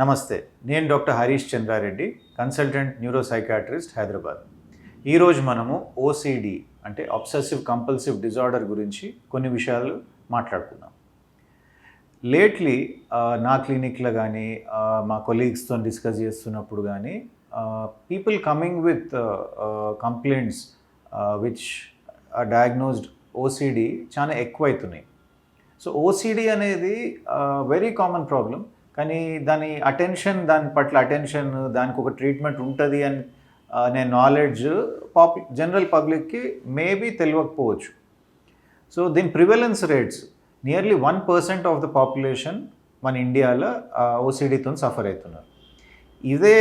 నమస్తే నేను doctor Harish Chandrareddy consultant neuropsychiatrist Hyderabad. ఈరోజు మనము ఓసిడి అంటే అబ్సెసివ్ కంపల్సివ్ డిజార్డర్ గురించి కొన్ని విషయాలు మాట్లాడుకుందాం. లేట్లీ నా క్లినిక్లో కానీ మా కొలీగ్స్తో డిస్కస్ చేస్తున్నప్పుడు కానీ people coming with complaints which diagnosed OCD చాలా ఎక్కువ అవుతున్నాయి సో ఓసిడి అనేది వెరీ కామన్ ప్రాబ్లం కానీ దాని అటెన్షన్ దాని పట్ల అటెన్షన్ దానికి ఒక ట్రీట్మెంట్ ఉంటుంది అని అనే నాలెడ్జ్ పాప్ జనరల్ పబ్లిక్కి మేబీ తెలియకపోవచ్చు. సో దీని prevalence rates nearly one percent of the population మన ఇండియాలో ఓసిడీతో సఫర్ అవుతున్నారు. ఇదే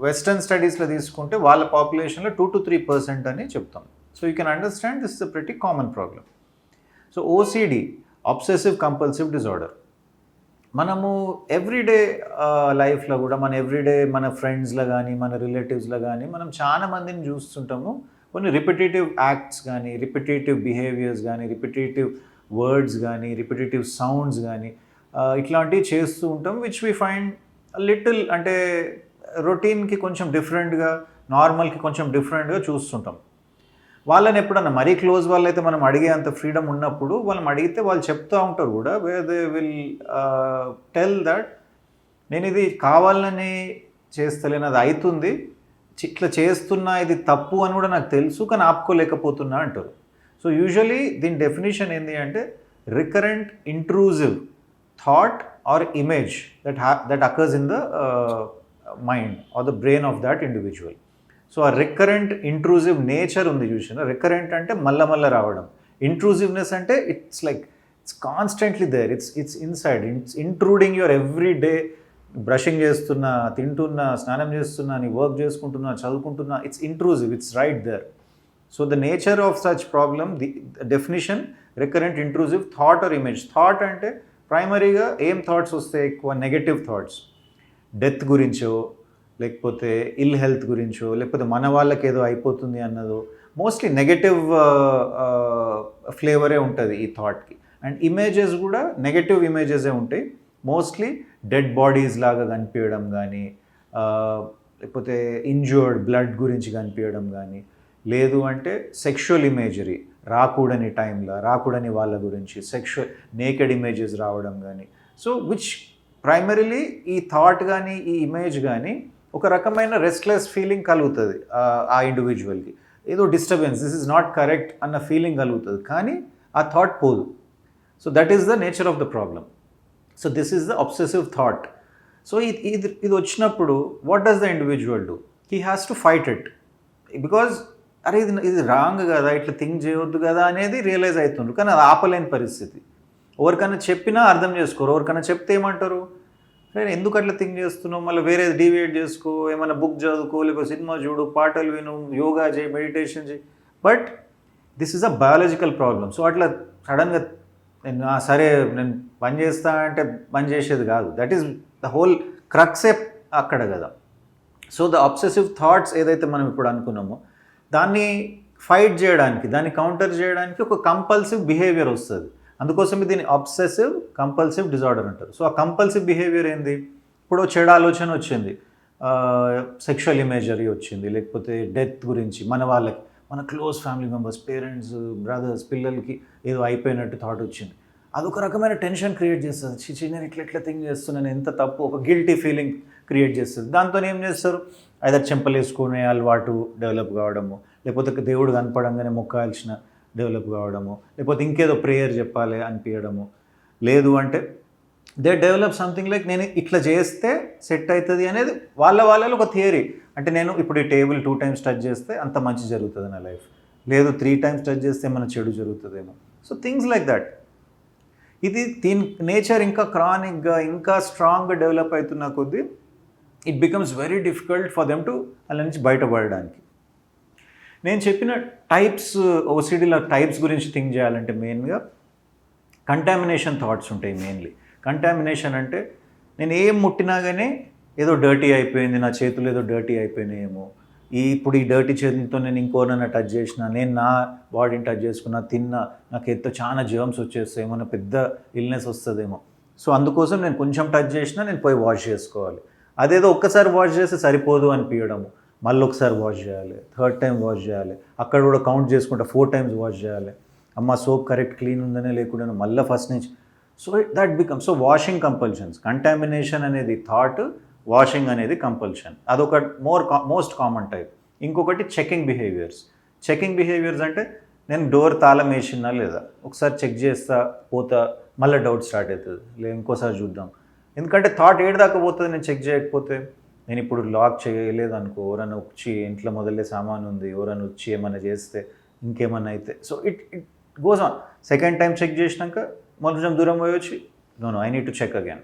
వెస్టర్న్ స్టడీస్లో తీసుకుంటే వాళ్ళ పాపులేషన్లో టూ టు త్రీ పర్సెంట్ అని చెప్తాం. So you can understand this is a pretty common problem so OCD obsessive compulsive disorder మనము ఎవ్రీడే లైఫ్లో కూడా మన ఎవ్రీడే మన ఫ్రెండ్స్లో కానీ మన రిలేటివ్స్లో కానీ మనం చాలా మందిని చూస్తుంటాము. కొన్ని రిపిటేటివ్ యాక్ట్స్ కానీ రిపిటేటివ్ బిహేవియర్స్ కానీ రిపిటేటివ్ వర్డ్స్ కానీ రిపిటేటివ్ సౌండ్స్ కానీ ఇట్లాంటివి చేస్తూ ఉంటాం విచ్ వీ ఫైండ్ లిటిల్ అంటే రొటీన్కి కొంచెం డిఫరెంట్గా నార్మల్కి కొంచెం డిఫరెంట్గా చూస్తుంటాం. వాళ్ళని ఎప్పుడన్నా మరీ క్లోజ్ వాళ్ళైతే మనం అడిగే అంత ఫ్రీడమ్ ఉన్నప్పుడు వాళ్ళని అడిగితే వాళ్ళు చెప్తూ ఉంటారు కూడా way they will tell that నేను ఇది కావాలని చేస్తలేను అది అవుతుంది ఇట్లా చేస్తున్నా ఇది తప్పు అని కూడా నాకు తెలుసు కానీ ఆపుకోలేకపోతున్నా అంటారు. సో యూజువలీ దీని డెఫినేషన్ ఏంటి అంటే recurrent intrusive thought or image that హ్యా that occurs in the mind or the brain of that individual so ఆ రికరెంట్ ఇంట్రూజివ్ నేచర్ ఉంది చూసిన రికరెంట్ అంటే మల్ల మల్ల రావడం. ఇంట్రూజివ్నెస్ అంటే it's like it's constantly there it's it's inside it's intruding your every day brushing చేస్తున్నా తింటున్నా స్నానం చేస్తున్నా నీ వర్క్ చేసుకుంటున్నా చదువుకుంటున్నా it's intrusive it's right there so the nature of such problem the definition recurrent intrusive thought or image thought అంటే ప్రైమరీగా ఏం థాట్స్ వస్తాయి? ఎక్కువ నెగటివ్ థాట్స్ డెత్ గురించో లేకపోతే ఇల్ హెల్త్ గురించో లేకపోతే మన వాళ్ళకి ఏదో అయిపోతుంది అన్నదో మోస్ట్లీ నెగటివ్ ఫ్లేవరే ఉంటుంది ఈ థాట్కి అండ్ ఇమేజెస్ కూడా నెగటివ్ ఇమేజెసే ఉంటాయి. మోస్ట్లీ డెడ్ బాడీస్ లాగా కనిపించడం కానీ uh, లేకపోతే ఇంజ్యూర్డ్ బ్లడ్ గురించి కనిపించడం కానీ లేదు అంటే సెక్షువల్ ఇమేజరీ రాకూడని టైంలో రాకూడని వాళ్ళ గురించి సెక్షువల్ నేకెడ్ ఇమేజెస్ రావడం కానీ సో విచ్ ప్రైమరీలీ ఈ థాట్ కానీ ఈ ఇమేజ్ కానీ ఒక రకమైన రెస్ట్లెస్ ఫీలింగ్ కలుగుతుంది ఆ ఇండివిజువల్కి ఏదో disturbance this is not correct అన్న ఫీలింగ్ కలుగుతుంది. కానీ ఆ థాట్ పోదు. So that is the nature of the problem so this is the obsessive thought so ఇది ఇది ఇది వచ్చినప్పుడు what does the individual do he has to fight it because అరే ఇది ఇది రాంగ్ కదా ఇట్లా థింక్ చేయవద్దు కదా అనేది రియలైజ్ అవుతుండ్రు కానీ అది ఆపలేని పరిస్థితి. ఎవరికైనా చెప్పినా అర్థం చేసుకోరు. ఎవరికైనా చెప్తే ఏమంటారు? నేను ఎందుకు అట్లా థింక్ చేస్తున్నావు? మళ్ళీ వేరే డివియేట్ చేసుకో ఏమైనా బుక్ చదువుకో లేకపోతే సినిమా చూడు పాటలు విను యోగా చేయి మెడిటేషన్ చేయి. But this is a biological problem so అట్లా సడన్గా నేను సరే నేను పని చేస్తా అంటే పని చేసేది కాదు. దట్ ఈస్ ద హోల్ క్రక్సే అక్కడ కదా. సో ద అబ్సెసివ్ థాట్స్ ఏదైతే మనం ఇప్పుడు అనుకున్నామో దాన్ని ఫైట్ చేయడానికి దాన్ని కౌంటర్ చేయడానికి ఒక కంపల్సివ్ బిహేవియర్ వస్తుంది. అందుకోసమే దీన్ని అబ్సెసివ్ కంపల్సివ్ డిజార్డర్ అంటారు. సో ఆ కంపల్సివ్ బిహేవియర్ ఏంది? ఇప్పుడు చెడు ఆలోచన వచ్చింది. సెక్షువల్ ఇమేజరీ వచ్చింది. లేకపోతే డెత్ గురించి మన వాళ్ళకి మన close family members parents brothers పిల్లలకి ఏదో అయిపోయినట్టు థాట్ వచ్చింది. అదొక రకమైన టెన్షన్ క్రియేట్ చేస్తుంది. చిచి నేను ఇట్లా ఇట్లా థింక్ చేస్తున్నాను ఎంత తప్పు ఒక గిల్టీ ఫీలింగ్ క్రియేట్ చేస్తుంది. దాంతో ఏం చేస్తారు? ఐదర్ చెంపలేసుకునే అలవాటు డెవలప్ కావడము లేకపోతే దేవుడు కనపడంగానే మొక్కాల్సిన డెవలప్ కావడము లేకపోతే ఇంకేదో ప్రేయర్ చెప్పాలి అనిపించడము లేదు అంటే దే డెవలప్ సంథింగ్ లైక్ నేను ఇట్లా చేస్తే సెట్ అవుతుంది అనేది వాళ్ళ వాళ్ళలో ఒక థియరీ. అంటే నేను ఇప్పుడు ఈ టేబుల్ టూ టైమ్స్ టచ్ చేస్తే అంత మంచి జరుగుతుంది నా లైఫ్. లేదు త్రీ టైమ్స్ టచ్ చేస్తే మన చెడు జరుగుతుందేమో. So things like that. ఇది దీని నేచర్ ఇంకా క్రానిక్గా ఇంకా స్ట్రాంగ్గా డెవలప్ అవుతున్న కొద్దీ it becomes very difficult for them to అలా నుంచి బయటపడడానికి. నేను చెప్పిన టైప్స్ ఓసిడీలో టైప్స్ గురించి థింక్ చేయాలంటే మెయిన్గా కంటామినేషన్ థాట్స్ ఉంటాయి మెయిన్లీ కంటామినేషన్ అంటే నేను ఏం ముట్టినా కానీ ఏదో డర్టీ అయిపోయింది నా చేతులు ఏదో డర్టీ అయిపోయినాయేమో. ఈ ఇప్పుడు ఈ డర్టీ చేతులతో నేను ఇంకోనన్నా టచ్ చేసిన నేను నా బాడీని టచ్ చేసుకున్నా తిన్నా నాకు ఎంతో చాలా జర్మ్స్ వచ్చేస్తాయేమో నా పెద్ద ఇల్నెస్ వస్తుందేమో. సో అందుకోసం నేను కొంచెం టచ్ చేసినా నేను పోయి వాష్ చేసుకోవాలి. అదేదో ఒక్కసారి వాష్ చేస్తే సరిపోదు అనిపించడము మళ్ళీ ఒకసారి వాష్ చేయాలి. థర్డ్ టైం వాష్ చేయాలి. అక్కడ కూడా కౌంట్ చేసుకుంటా ఫోర్ టైమ్స్ వాష్ చేయాలి. అమ్మ సోప్ కరెక్ట్ క్లీన్ ఉందనే లేకుండా మళ్ళీ ఫస్ట్ నుంచి. So that become so washing compulsions. Contamination అనేది థాట్ వాషింగ్ అనేది కంపల్షన్. అదొక మోర్ మోస్ట్ కామన్ టైప్. ఇంకొకటి చెకింగ్ బిహేవియర్స్. చెకింగ్ బిహేవియర్స్ అంటే నేను డోర్ తాళం వేసినా లేదా ఒకసారి చెక్ చేస్తా పోతా మళ్ళీ డౌట్ స్టార్ట్ అవుతుంది. లేదు ఇంకోసారి చూద్దాం. ఎందుకంటే థాట్ ఏడు దాకా పోతుంది నేను చెక్ చేయకపోతే. నేను ఇప్పుడు లాక్ చేయలేదు అనుకో ఎవరైనా వచ్చి ఇంట్లో మొదలే సామాన్ ఉంది ఎవరైనా వచ్చి ఏమైనా చేస్తే ఇంకేమైనా అయితే. So it it goes on second time check చేసినాక కొంచెం దూరం పోయి వచ్చి no no I need to check again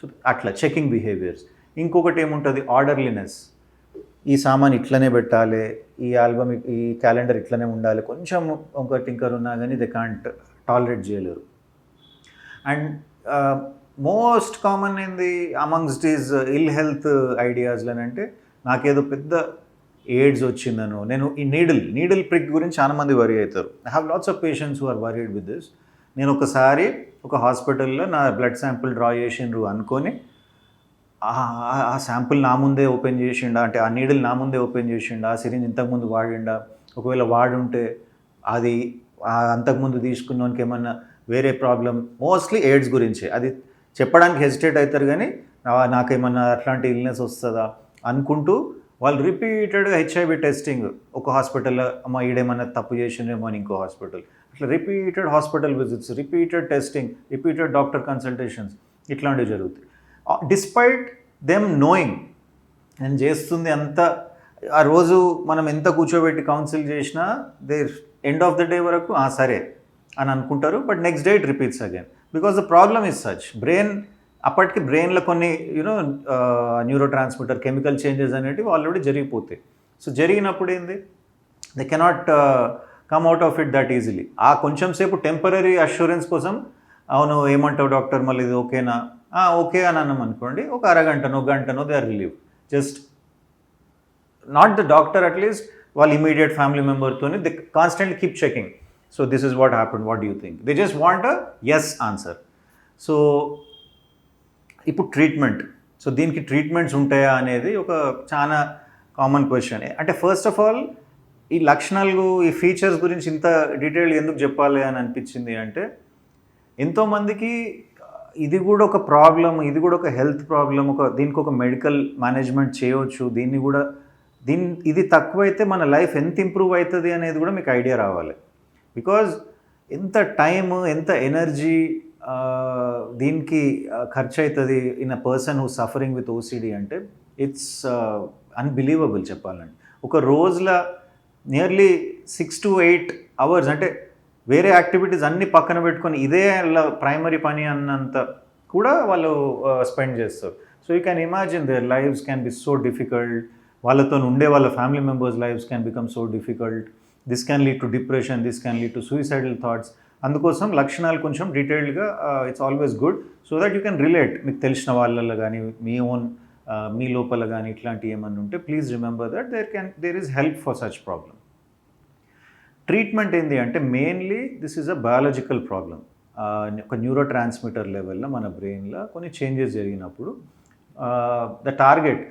so అట్లా చెకింగ్ బిహేవియర్స్ ఇంకొకటి ఏముంటుంది? ఆర్డర్లీనెస్ ఈ సామాన్ ఇట్లనే పెట్టాలి ఈ ఆల్బమ్ ఈ క్యాలెండర్ ఇట్లనే ఉండాలి. కొంచెం ఒక టింకర్ ఉన్నా కానీ దే కాంట్ టాలరేట్ చేయలేరు. అండ్ మోస్ట్ కామన్ ఏంది అమంగ్స్ట్ ఈజ్ ఇల్ హెల్త్ ఐడియాస్లో అంటే నాకేదో పెద్ద ఎయిడ్స్ వచ్చిందను నేను ఈ నీడిల్ నీడిల్ ప్రిక్ గురించి చాలా మంది వరి అవుతారు. I have lots of patients who are worried with this నేను ఒకసారి ఒక హాస్పిటల్లో నా బ్లడ్ శాంపుల్ డ్రా చేసిండ్రు అనుకొని ఆ- ఆ శాంపుల్ నా ముందే ఓపెన్ చేసిండా అంటే ఆ నీడిల్ నా ముందే ఓపెన్ చేసిండా ఆ సిరింజ్ ఇంతకుముందు వాడిండా ఒకవేళ వాడుంటే అది అంతకుముందు తీసుకున్నోనికి ఏమన్నా వేరే ప్రాబ్లం మోస్ట్లీ ఎయిడ్స్ గురించి. అది చెప్పడానికి హెసిటేట్ అవుతారు కానీ నాకేమన్నా అట్లాంటి ఇల్నెస్ వస్తుందా అనుకుంటూ వాళ్ళు రిపీటెడ్గా హెచ్ఐవి టెస్టింగ్ ఒక హాస్పిటల్లో అమ్మ ఈడేమన్నా తప్పు చేసిందేమో అని ఇంకో హాస్పిటల్ అట్లా repeated hospital visits repeated testing repeated doctor consultations ఇట్లాంటివి జరుగుతాయి. డిస్పైట్ దెమ్ నోయింగ్ నేను చేస్తుంది అంత ఆ రోజు మనం ఎంత కూర్చోబెట్టి కౌన్సిల్ చేసినా they end of the day వరకు సరే అని అనుకుంటారు but next day it repeats again because the problem is such brain అప్పటికి బ్రెయిన్లో కొన్ని you know neurotransmitter chemical changes అనేటివి ఆల్రెడీ జరిగిపోతాయి. సో జరిగినప్పుడు ఏంది? They cannot come out of it that easily ఆ కొంచెం సేపు టెంపరీ అష్యూరెన్స్ కోసం అవును ఏమంటావు డాక్టర్ మళ్ళీ ఇది ఓకేనా? ఓకే అని అన్నాం అనుకోండి ఒక అరగంటనో గంటనో they are relieve just not the doctor at least వాళ్ళ immediate family మెంబర్తో they constantly keep checking so this is what happen what you think they just want a yes answer so ఇప్పుడు treatment so దీనికి treatments ఉంటాయా అనేది ఒక చాలా common question అంటే first of all ఈ లక్షణాలు ఈ ఫీచర్స్ గురించి ఇంత డీటెయిల్ ఎందుకు చెప్పాలి అని అనిపించింది అంటే ఎంతోమందికి ఇది కూడా ఒక ప్రాబ్లం ఇది కూడా ఒక హెల్త్ ప్రాబ్లం ఒక దీనికి ఒక మెడికల్ మేనేజ్మెంట్ చేయవచ్చు. దీన్ని కూడా దీని ఇది తక్కువైతే మన లైఫ్ ఎంత ఇంప్రూవ్ అవుతుంది అనేది కూడా మీకు ఐడియా రావాలి. బికాజ్ ఎంత టైం ఎంత ఎనర్జీ దీనికి ఖర్చు అవుతుంది in a person who suffering with OCD అంటే ఇట్స్ అన్బిలీవబుల్ చెప్పాలంటే. ఒక రోజుల nearly six to eight hours అంటే వేరే యాక్టివిటీస్ అన్ని పక్కన పెట్టుకొని ఇదే ప్రైమరీ పని అన్నంత కూడా వాళ్ళు స్పెండ్ చేస్తారు. So you can imagine their lives can be so difficult. వాళ్ళతో ఉండే వాళ్ళ family members lives can become so difficult. This can lead to depression this can lead to suicidal thoughts అందుకోసం లక్షణాలు కొంచెం డీటెయిల్డ్గా it's always good so that you can relate మీకు తెలిసిన వాళ్ళల్లో కానీ మీ ఓన్ మీ లోపల కానీ ఇట్లాంటివి ఏమన్నా ఉంటే please remember that there can there is help for such problem treatment ఏంటి అంటే mainly this is a biological problem ఒక న్యూరో ట్రాన్స్మిటర్ లెవెల్లో మన బ్రెయిన్లో కొన్ని చేంజెస్ జరిగినప్పుడు ద టార్గెట్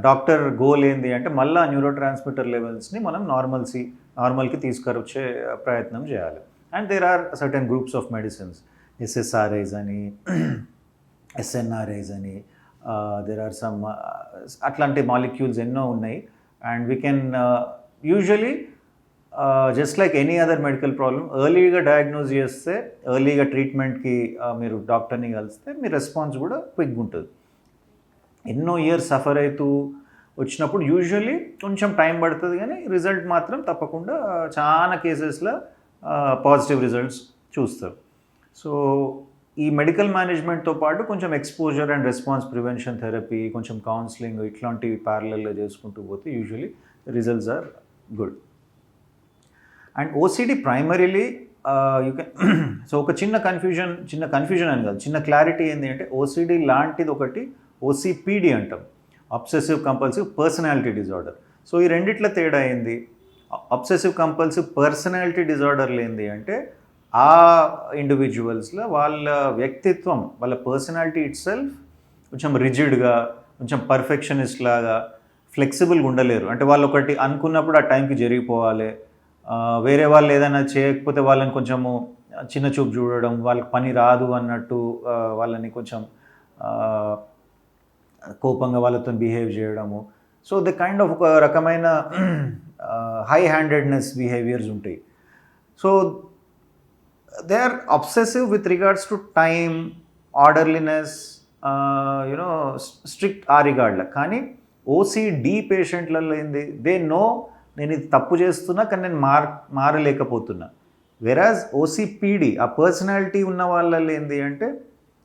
డాక్టర్ గోల్ ఏంది అంటే మళ్ళీ న్యూరో ట్రాన్స్మిటర్ లెవెల్స్ని మనం నార్మల్సీ నార్మల్కి తీసుకొచ్చే ప్రయత్నం చేయాలి. And there are certain groups of medicines SSRIs అని ఎస్ఎన్ఆర్ఐస్ అని దెర్ ఆర్ సమ్ అట్లాంటి మాలిక్యూల్స్ ఎన్నో ఉన్నాయి. And we can usually just like any other medical problem ఎర్లీగా డయాగ్నోజ్ చేస్తే ఎర్లీగా ట్రీట్మెంట్కి uh, మీరు డాక్టర్ని కలిస్తే మీ రెస్పాన్స్ కూడా క్విక్గా ఉంటుంది. ఎన్నో ఇయర్స్ సఫర్ అవుతూ వచ్చినప్పుడు యూజువల్లీ కొంచెం టైం పడుతుంది కానీ రిజల్ట్ మాత్రం తప్పకుండా చాలా కేసెస్లో పాజిటివ్ రిజల్ట్స్ చూస్తారు. సో ఈ మెడికల్ మేనేజ్మెంట్తో పాటు కొంచెం exposure and response prevention therapy కొంచెం కౌన్సిలింగ్ ఇట్లాంటివి ప్యారలల్లో చేసుకుంటూ పోతే usually results are good and OCD primarily you can so ఒక చిన్న కన్ఫ్యూజన్ చిన్న కన్ఫ్యూజన్ అని కాదు చిన్న క్లారిటీ ఏంటి అంటే ఓసిడి లాంటిది ఒకటి ఓసిపిడి అంటాం. Obsessive compulsive personality disorder so ఈ రెండిట్ల తేడా అయింది అబ్సెసివ్ కంపల్సివ్ పర్సనాలిటీ డిజార్డర్లు ఏంది అంటే ఆ ఇండివిజువల్స్లో వాళ్ళ వ్యక్తిత్వం వాళ్ళ పర్సనాలిటీ ఇట్ సెల్ఫ్ కొంచెం రిజిడ్గా కొంచెం పర్ఫెక్షనిస్ట్ లాగా ఫ్లెక్సిబుల్గా ఉండలేరు. అంటే వాళ్ళు ఒకటి అనుకున్నప్పుడు ఆ టైంకి జరిగిపోవాలి. వేరే వాళ్ళు ఏదైనా చేయకపోతే వాళ్ళని కొంచెము చిన్న చూపు చూడడం వాళ్ళకి పని రాదు అన్నట్టు వాళ్ళని కొంచెం కోపంగా వాళ్ళతో బిహేవ్ చేయడము. సో ద కైండ్ ఆఫ్ ఒక రకమైన హై హ్యాండెడ్నెస్ బిహేవియర్స్ ఉంటాయి. So they are obsessive with regards to time orderliness you know strict ఆ రిగార్డ్ల. కానీ ఓసీడీ పేషెంట్లలో ఏంది దే నో నేను ఇది తప్పు చేస్తున్నా కానీ నేను మార్ మారలేకపోతున్నా. వెరాజ్ ఓసీపీడీ ఆ పర్సనాలిటీ ఉన్న వాళ్ళలో ఏంది అంటే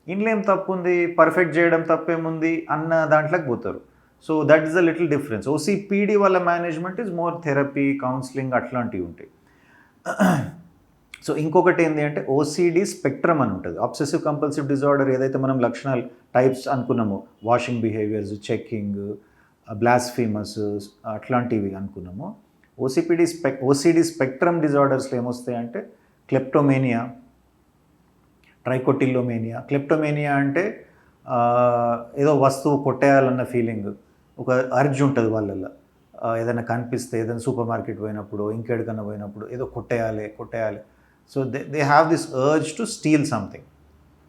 ఇంట్లో ఏం తప్పు ఉంది పర్ఫెక్ట్ చేయడం తప్పేముంది అన్న దాంట్లోకి పోతారు. So that is a little difference OCPD వాళ్ళ management is more therapy counselling అట్లాంటివి ఉంటాయి. సో ఇంకొకటి ఏంటి అంటే ఓసీడీ స్పెక్ట్రమ్ అని ఉంటుంది. అబ్సెసివ్ కంపల్సివ్ డిజార్డర్ ఏదైతే మనం లక్షణాలు టైప్స్ అనుకున్నామో వాషింగ్ బిహేవియర్స్ చెక్కింగ్ బ్లాస్ఫీమస్ అట్లాంటివి అనుకున్నాము ఓసీపీడీ స్పెక్ ఓసీడీ స్పెక్ట్రమ్ డిజార్డర్స్లో ఏమొస్తాయి అంటే క్లెప్టోమేనియా ట్రైకోటిల్లోమేనియా. క్లెప్టోమేనియా అంటే ఏదో వస్తువు కొట్టేయాలన్న ఫీలింగ్ ఒక అర్జ్ ఉంటుంది వాళ్ళల్లో. ఏదైనా కనిపిస్తే ఏదైనా సూపర్ మార్కెట్ పోయినప్పుడు ఇంకెడికన్నా పోయినప్పుడు ఏదో కొట్టేయాలి కొట్టేయాలి. So they they have this urge to steal something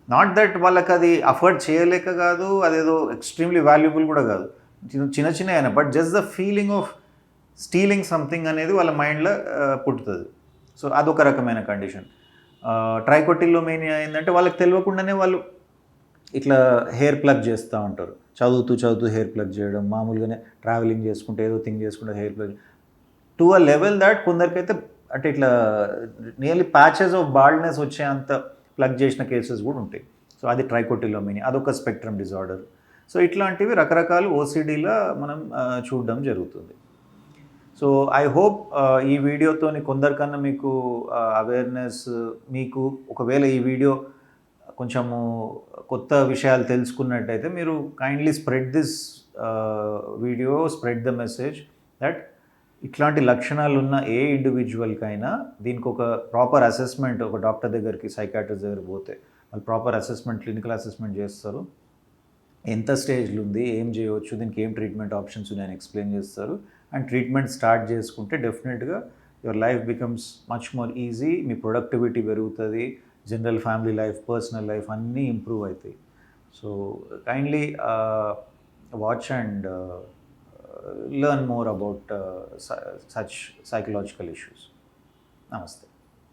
not that వాళ్ళకి అది అఫోర్డ్ చేయలేక కాదు అదేదో ఎక్స్ట్రీమ్లీ వాల్యుబుల్ కూడా కాదు. చిన్న చిన్న చిన్న అయినా but just the feeling of stealing something అనేది వాళ్ళ మైండ్లో పుట్టుతుంది. సో అదొక రకమైన కండిషన్ ట్రైకోటిల్లో ఏంటంటే వాళ్ళకి తెలియకుండానే వాళ్ళు ఇట్లా హెయిర్ ప్లగ్ చేస్తూ ఉంటారు. చదువుతూ చదువుతూ హెయిర్ ప్లగ్ చేయడం మామూలుగానే ట్రావెలింగ్ చేసుకుంటే ఏదో థింగ్ చేసుకుంటే hair pluck to a level that కొందరికైతే అంటే ఇట్లా నియర్లీ ప్యాచెస్ ఆఫ్ బాల్డ్నెస్ వచ్చే అంత ప్లగ్ చేసిన కేసెస్ కూడా ఉంటాయి. సో అది ట్రైకోటిలోమిని అదొక స్పెక్ట్రమ్ డిజార్డర్. సో ఇట్లాంటివి రకరకాల ఓసిడీలో మనం చూడడం జరుగుతుంది. సో ఐ హోప్ ఈ వీడియోతోని కొందరికన్నా మీకు అవేర్నెస్ మీకు ఒకవేళ ఈ వీడియో కొంచెము కొత్త విషయాలు తెలుసుకున్నట్టయితే మీరు kindly spread this video spread the message that ఇట్లాంటి లక్షణాలు ఉన్న ఏ ఇండివిజువల్కైనా దీనికి ఒక ప్రాపర్ అసెస్మెంట్ ఒక డాక్టర్ దగ్గరికి సైకాట్రిస్ట్ దగ్గర పోతే వాళ్ళు ప్రాపర్ అసెస్మెంట్ క్లినికల్ అసెస్మెంట్ చేస్తారు. ఎంత స్టేజ్లు ఉంది ఏం చేయవచ్చు దీనికి ఏం ట్రీట్మెంట్ ఆప్షన్స్ ఉన్నాయని ఎక్స్ప్లెయిన్ చేస్తారు. అండ్ ట్రీట్మెంట్ స్టార్ట్ చేసుకుంటే డెఫినెట్గా your life becomes much more easy me productivity పెరుగుతుంది general family life personal life అన్నీ ఇంప్రూవ్ అవుతాయి so kindly watch and learn more about such psychological issues. నమస్తే.